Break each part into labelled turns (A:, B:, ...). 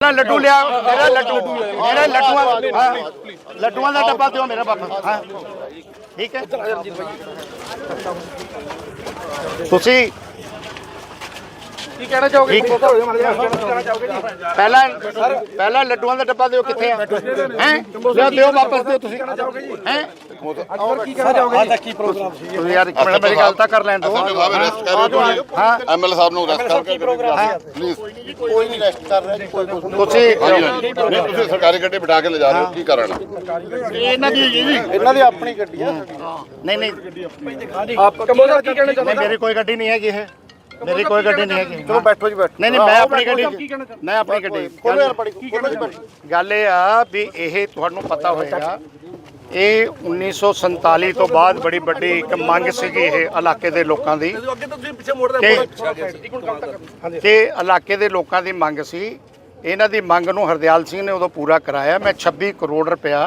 A: ਨਾ ਲੱਡੂ ਲਿਆ ਮੇਰਾ ਲੱਡੂ ਮੇਰਾ ਲੱਡੂਆਂ ਲੱਡੂਆਂ ਦਾ ਡੱਬਾ ਦਿਓ ਮੇਰਾ ਬਾਪਾ ਹਾਂ। ਠੀਕ ਹੈ? ਤੁਸੀਂ
B: ਕੀ ਕਹਿਣਾ ਚਾਹੋਗੇ?
A: ਠੀਕ।
B: ਕਹਿਣਾ ਚਾਹੋਗੇ ਜੀ
A: ਪਹਿਲਾਂ ਪਹਿਲਾਂ ਲੱਡੂਆਂ ਦਾ ਡੱਬਾ ਦਿਓ ਕਿੱਥੇ ਆ? ਹੈ? ਲਿਆ ਦਿਓ ਵਾਪਸ ਦਿਓ ਤੁਸੀਂ। ਹੈ?
B: ਕੀ ਕਹਿਣਾ ਚਾਹੋਗੇ ਹਾਂ ਕੀ ਪ੍ਰੋਗਰਾਮ ਸੀ।
A: ਤੁਸੀਂ ਯਾਰ ਇੱਕ ਮਿੰਟ ਮੇਰੀ ਗੱਲ ਤਾਂ ਕਰ ਲੈਣ ਦਿਓ। ਹਾਂ
C: ਐਮਐਲ ਸਾਹਿਬ ਨੂੰ ਅਰੈਸਟ ਕਰਕੇ ਪਲੀਜ਼
A: ਕੋਈ ਨਹੀਂ ਰੈਸਟ ਕਰ ਰਿਹਾ ਤੁਸੀਂ
C: ਨਹੀਂ ਤੁਸੀਂ ਸਰਕਾਰੀ ਗੱਡੀ ਬਿਠਾ ਕੇ ਲੈ ਜਾ ਰਹੇ ਹੋ। ਕੀ ਕਾਰਨ ਹੈ
A: ਇਹਨਾਂ ਦੀ
B: ਇਹਨਾਂ ਦੀ ਆਪਣੀ ਗੱਡੀ ਆ।
A: ਨਹੀਂ ਨਹੀਂ।
B: ਆਪ ਕੰਬੋਜਾ ਕੀ ਕਹਿਣਾ
A: ਨਹੀਂ ਮੇਰੀ ਕੋਈ ਗੱਡੀ ਨਹੀਂ ਹੈਗੀ ਇਹ। ਮੇਰੀ ਕੋਈ ਗੱਡੀ ਨਹੀਂ ਹੈਗੀ।
B: ਚਲੋ ਬੈਠੋ ਜੀ ਬੈਠੋ।
A: ਨਹੀਂ ਨਹੀਂ ਮੈਂ ਆਪਣੀ ਗੱਡੀ ਮੈਂ ਆਪਣੀ ਗੱਡੀ
B: ਖੋਲੋ ਯਾਰ ਬੜੀ ਕੀ ਕਹਿਣਾ ਚਾਹੋਗੇ
A: ਗੱਲ ਇਹ ਆ ਵੀ ਇਹ ਤੁਹਾਨੂੰ ਪਤਾ ਹੋਏਗਾ ਇਹ 1947 ਤੋਂ ਬਾਅਦ ਬੜੀ ਵੱਡੀ ਇੱਕ ਮੰਗ ਸੀਗੀ ਇਹ ਇਲਾਕੇ ਦੇ ਲੋਕਾਂ ਦੀ। ਕਿ ਇਲਾਕੇ ਦੇ ਲੋਕਾਂ ਦੀ ਮੰਗ ਸੀ ਇਹਨਾਂ ਦੀ ਮੰਗ ਨੂੰ ਹਰਦਿਆਲ ਸਿੰਘ ਨੇ ਉਦੋਂ ਪੂਰਾ ਕਰਾਇਆ। ਮੈਂ 26 ਕਰੋੜ ਰੁਪਇਆ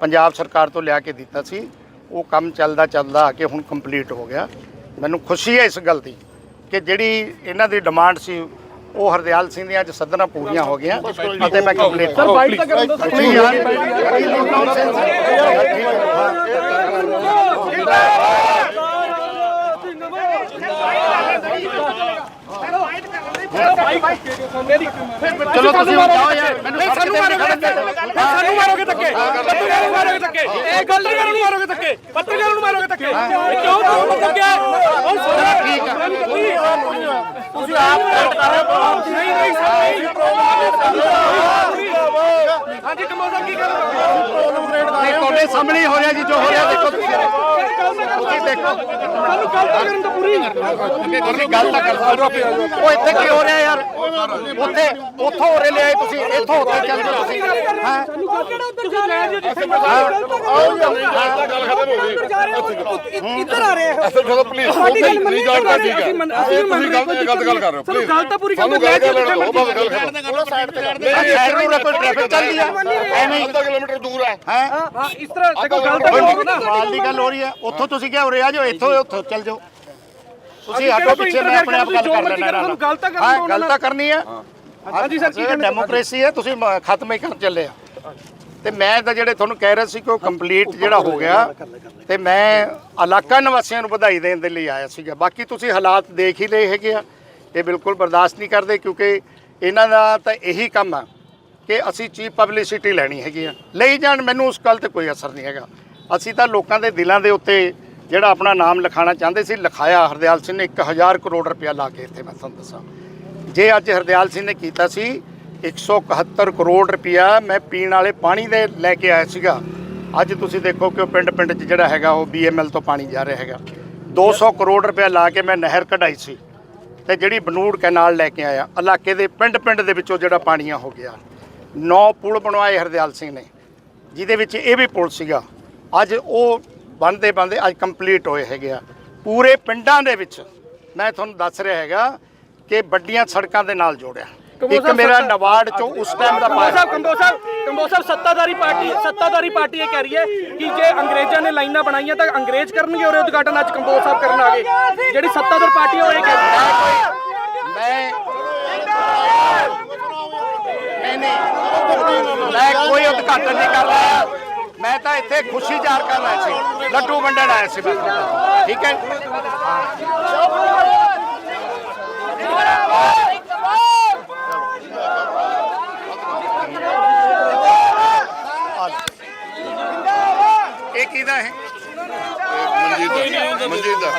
A: ਪੰਜਾਬ ਸਰਕਾਰ ਤੋਂ ਲਿਆ ਕੇ ਦਿੱਤਾ ਸੀ। ਉਹ ਕੰਮ ਚੱਲਦਾ ਚੱਲਦਾ ਆ ਕੇ ਹੁਣ ਕੰਪਲੀਟ ਹੋ ਗਿਆ। ਮੈਨੂੰ ਖੁਸ਼ੀ ਹੈ ਇਸ ਗੱਲ ਦੀ। ਕਿ ਜਿਹੜੀ ਇਹਨਾਂ ਦੀ ਡਿਮਾਂਡ ਸੀ ਉਹ ਹਰਦਿਆਲ ਸਿੰਘ ਦੀਆਂ ਅੱਜ ਸੱਦਣਾ ਪੂਰੀਆਂ ਹੋ ਗਈਆਂ ਅਤੇ ਮੈਂ ਕੰਪਲੀਟ ਸਰ
B: ਬਾਈਟ ਤਾਂ ਕਰਨ ਦੋ
A: ਨਹੀਂ ਯਾਰ ਚਲੋ ਤੁਸੀਂ ਹੁਣ ਜਾਓ ਯਾਰ ਮੈਨੂੰ
B: ਸਾਨੂੰ ਮਾਰੋਗੇ ਧੱਕੇ। ਸਾਨੂੰ ਮਾਰੋਗੇ ਧੱਕੇ। ਪੱਤਰਕਾਰਾਂ ਨੂੰ ਮਾਰੋਗੇ ਧੱਕੇ। ਇਹ ਪੱਤਰਕਾਰਾਂ ਨੂੰ ਮਾਰੋਗੇ ਧੱਕੇ। ਪੱਤਰਕਾਰਾਂ ਨੂੰ ਮਾਰੋਗੇ ਧੱਕੇ। ਕਿਉਂ? ਤੁਹਾਨੂੰ ਧੱਕੇ ਹੁਣ ਸਾਰਾ ਠੀਕ ਹੈ ਤੁਸੀਂ ਆਪ ਕਰ ਰਹੇ ਹੋ। ਨਹੀਂ ਨਹੀਂ ਹਾਂਜੀ ਕਮੋਜ਼ਾ ਕੀ ਕਰ
A: ਨਹੀਂ ਤੁਹਾਡੇ ਸਾਹਮਣੇ ਹੀ ਹੋ ਰਿਹਾ ਜੀ ਜੋ ਹੋ ਰਿਹਾ ਦੇਖੋ ਤੁਸੀਂ। ਦੇਖੋ।
B: ਸਾਨੂੰ ਗੱਲ ਤਾਂ ਕਰਨ ਤੋਂ ਪੂਰੀ।
A: ਤੁਸੀਂ ਗੱਲ ਤਾਂ ਕਰ ਸਕਦੇ ਹੋ। ਉਹ ਇੱਥੇ ਕੀ ਹੋ ਰਿਹਾ ਯਾਰ? ਉੱਥੇ ਉੱਥੋਂ ਹੋਰੇ ਲਿਆਏ ਤੁਸੀਂ ਇੱਥੋਂ ਉੱਥੇ ਚੱਲ ਜਾਓ ਤੁਸੀਂ। ਹਾਂ?
B: ਸਾਨੂੰ ਗੱਲ ਕਿਹੜਾ ਉੱਧਰ ਜਾ ਰਹੇ ਹੋ? ਜਿੱਥੇ ਆਓ
C: ਗੱਲ ਖਤਮ ਹੋ? ਗਈ
B: ਇੱਧਰ ਆ ਰਹੇ ਹੋ?
C: ਖਤਮ ਪਲੀਜ਼
B: ਸਾਡੀ ਗੱਲ ਮੰਨੀ
C: ਗੱਲ ਕਰ ਠੀਕ ਹੈ।
B: ਅਸੀਂ ਮੰਨ- ਅਸੀਂ ਵੀ ਮੰਨ
C: ਤੁਸੀਂ
B: ਰਹੇ
C: ਗਲਤ ਗਲਤ ਗੱਲ ਕਰ ਰਹੇ ਹੋ ਪਲੀਜ਼
B: ਗੱਲ ਤਾਂ ਪੂਰੀ
C: ਸਾਨੂੰ
B: ਕਰਦੇ
C: ਗੱਲ ਕਰ
B: ਲੈ
C: ਗੱਲ ਖਤਮ
A: ਆ ਸ਼ਹਿਰ ਨੂੰ ਕੋਈ ਟ੍ਰੈਫਿਕ ਚੱਲਦੀ ਆ ਐਵੇਂ ਹੀ।
C: ਅੱਧਾ ਕਿਲੋਮੀਟਰ ਦੂਰ ਹੈ।
A: ਹੈ?
B: ਇਸ ਤਰ੍ਹਾਂ ਦੇਖੋ ਗੱਲ ਤਾਂ ਕਰੋਗੇ ਨਾ।
A: ਸਵਾਲ ਦੀ ਗੱਲ ਹੋ ਰਹੀ ਹੈ। ਉੱਥੋਂ ਤੁਸੀਂ ਕਿਹਾ ਉਰੇ ਆ ਜਾਓ ਇੱਥੋਂ ਉੱਥੋਂ ਚੱਲ ਜਾਓ। ਤੁਸੀਂ
B: ਕਿਹੜਾ
A: ਪਿੱਛੇ ਮੈਂ ਆਪਣੇ ਆਪ ਗੱਲ ਕਰ ਲੈਣਾ
B: ਤੁਹਾਨੂੰ ਗੱਲ ਤਾਂ ਕਰਨ
A: ਹਾਂ ਗੱਲ। ਤਾਂ ਕਰਨੀ ਹੈ।
B: ਹਾਂਜੀ ਸਰ ਕੀ ਕਹਿਣਾ
A: ਡੈਮੋਕ੍ਰੇਸੀ ਹੈ? ਤੁਸੀਂ ਖਤਮ ਹੀ ਕਰਨ ਚੱਲੇ ਆ। ਤੇ ਮੈਂ ਤਾਂ ਜਿਹੜੇ ਤੁਹਾਨੂੰ ਕਹਿ ਰਿਹਾ ਸੀ ਕਿ ਉਹ ਕੰਪਲੀਟ ਜਿਹੜਾ ਹੋ ਗਿਆ ਤੇ ਮੈਂ ਇਲਾਕਾ ਨਿਵਾਸੀਆਂ ਨੂੰ ਵਧਾਈ ਦੇਣ ਦੇ ਲਈ ਆਇਆ ਸੀਗਾ। ਬਾਕੀ ਤੁਸੀਂ ਹਾਲਾਤ ਦੇਖ ਹੀ ਲਏ ਹੈਗੇ ਆ। ਇਹ ਬਿਲਕੁਲ ਬਰਦਾਸ਼ਤ ਨਹੀਂ ਕਰਦੇ ਕਿਉਂਕਿ ਇਹਨਾਂ ਦਾ ਤਾਂ ਇਹੀ ਕੰਮ ਆ ਕਿ ਅਸੀਂ ਚੀਪ ਪਬਲਿਸਿਟੀ ਲੈਣੀ ਹੈਗੀ ਆ। ਲਈ ਜਾਣ ਮੈਨੂੰ ਉਸ ਗੱਲ ਤੇ ਕੋਈ ਅਸਰ ਨਹੀਂ ਹੈਗਾ। ਅਸੀਂ ਤਾਂ ਲੋਕਾਂ ਦੇ ਦਿਲਾਂ ਦੇ ਉੱਤੇ ਜਿਹੜਾ ਆਪਣਾ ਨਾਮ ਲਿਖਾਉਣਾ ਚਾਹੁੰਦੇ ਸੀ, ਲਿਖਾਇਆ। ਹਰਦਿਆਲ ਸਿੰਘ ਨੇ 1000 ਕਰੋੜ ਰੁਪਇਆ ਲਾ ਕੇ ਇੱਥੇ, ਮੈਂ ਤੁਹਾਨੂੰ ਦੱਸਾਂ। ਜੇ ਅੱਜ ਹਰਦਿਆਲ ਸਿੰਘ ਨੇ ਕੀਤਾ ਸੀ 171 ਕਰੋੜ ਰੁਪਇਆ ਮੈਂ ਪੀਣ ਵਾਲੇ ਪਾਣੀ ਦੇ ਲੈ ਕੇ ਆਇਆ ਸੀਗਾ। ਅੱਜ ਤੁਸੀਂ ਦੇਖੋ ਕਿ ਉਹ ਪਿੰਡ ਪਿੰਡ 'ਚ ਜਿਹੜਾ ਹੈਗਾ, ਉਹ ਬੀਐਮਐਲ ਤੋਂ ਪਾਣੀ ਜਾ ਰਿਹਾ ਹੈਗਾ। 200 ਕਰੋੜ ਰੁਪਇਆ ਲਾ ਕੇ ਮੈਂ ਨਹਿਰ ਕਢਾਈ ਸੀ ਤੇ ਜਿਹੜੀ ਬਨੂੜ ਕੈਨਾਲ ਲੈ ਕੇ ਆਇਆ। ਇਲਾਕੇ ਦੇ ਪਿੰਡ ਪਿੰਡ ਦੇ ਵਿੱਚੋਂ ਜਿਹੜਾ ਪਾਣੀਆਂ ਹੋ ਗਿਆ। ਨੌ ਪੁਲ ਬਣਵਾਏ ਹਰਦਿਆਲ ਸਿੰਘ ਨੇ, ਜਿਹਦੇ ਵਿੱਚ ਇਹ ਵੀ ਪੁਲ ਸੀਗਾ। ਅੱਜ ਉਹ ਬਣਦੇ ਬਣਦੇ ਅੱਜ ਕੰਪਲੀਟ ਹੋਏ ਹੈਗੇ ਆ। ਪੂਰੇ ਪਿੰਡਾਂ ਦੇ ਵਿੱਚ ਮੈਂ ਤੁਹਾਨੂੰ ਦੱਸ ਰਿਹਾ ਹੈਗਾ ਕਿ ਵੱਡੀਆਂ ਸੜਕਾਂ ਦੇ ਨਾਲ ਜੋੜਿਆ। ਇੱਕ ਮੇਰਾ ਨਵਾੜ ਚੋਂ ਉਸ ਟਾਈਮ ਦਾ ਪਾਇਆ।
B: ਸਾਹਿਬ ਕੰਬੋ ਸਾਹਿਬ ਕੰਬੋ ਸਾਹਿਬ ਸੱਤਾਧਾਰੀ ਪਾਰਟੀ ਸੱਤਾਧਾਰੀ ਪਾਰਟੀ ਇਹ ਕਹਿ ਰਹੀ ਹੈ ਕਿ ਜੇ ਅੰਗਰੇਜ਼ਾਂ ਨੇ ਲਾਈਨਾਂ ਬਣਾਈਆਂ ਤਾਂ ਅੰਗਰੇਜ਼ ਕਰਨਗੇ ਔਰ ਉਦਘਾਟਨ ਅੱਜ ਕੰਬੋ ਸਾਹਿਬ ਕਰਨ ਆ ਗਏ। ਜਿਹੜੀ ਸੱਤਾਧਾਰ ਪਾਰਟੀ ਉਹ ਇਹ ਕਹਿ ਰਹੀ ਹੈ।
A: ਮੈਂ ਨਹੀਂ ਨਹੀਂ। ਮੈਂ ਕੋਈ ਉਦਘਾਟਨ ਨਹੀਂ ਕਰ ਰਿਹਾ। ਮੈਂ ਤਾਂ ਇੱਥੇ ਖੁਸ਼ੀ ਜ਼ਾਹਰ ਕਰ ਰਿਹਾ ਸੀ। ਲੱਡੂ ਵੰਡਣ ਆਇਆ ਸੀ ਮੈਂ ਠੀਕ ਹੈ? ਇਹ ਕਿਹਦਾ ਹੈ?
C: ਮਨਜੀਤ ਦਾ। ਮਨਜੀਤ ਦਾ।